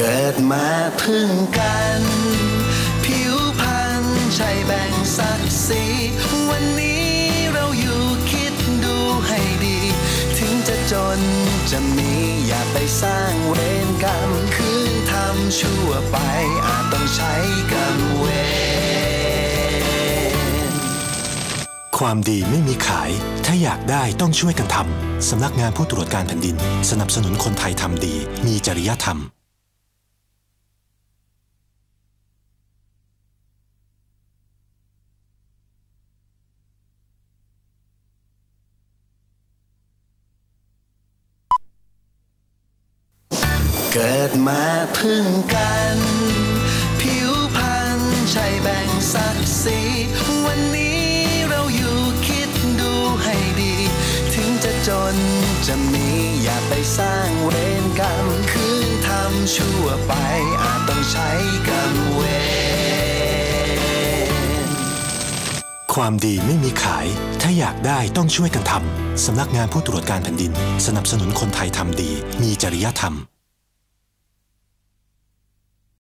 เกิดมาพึ่งกัน ผิวพรรณใช่แบ่งศักดิ์ศรีวันนี้เราอยู่คิดดูให้ดี ถึงจะจนจะมีอย่าไปสร้างเวรกรรม คืนทำชั่วไปอาจต้องใช้กรรมเวรความดีไม่มีขาย ถ้าอยากได้ต้องช่วยกันทำสำนักงานผู้ตรวจการแผ่นดิน สนับสนุนคนไทยทำดี มีจริยธรรม เกิดมาพึ่งกัน ผิวพรรณใช่แบ่งศักดิ์ศรีวันนี้เราอยู่คิดดูให้ดี ถึงจะจนจะมีอย่าไปสร้างเวรกรรม คืนทำชั่วไปอาจต้องใช้กรรมเวรความดีไม่มีขาย ถ้าอยากได้ต้องช่วยกันทำสำนักงานผู้ตรวจการแผ่นดิน สนับสนุนคนไทยทำดี มีจริยธรรม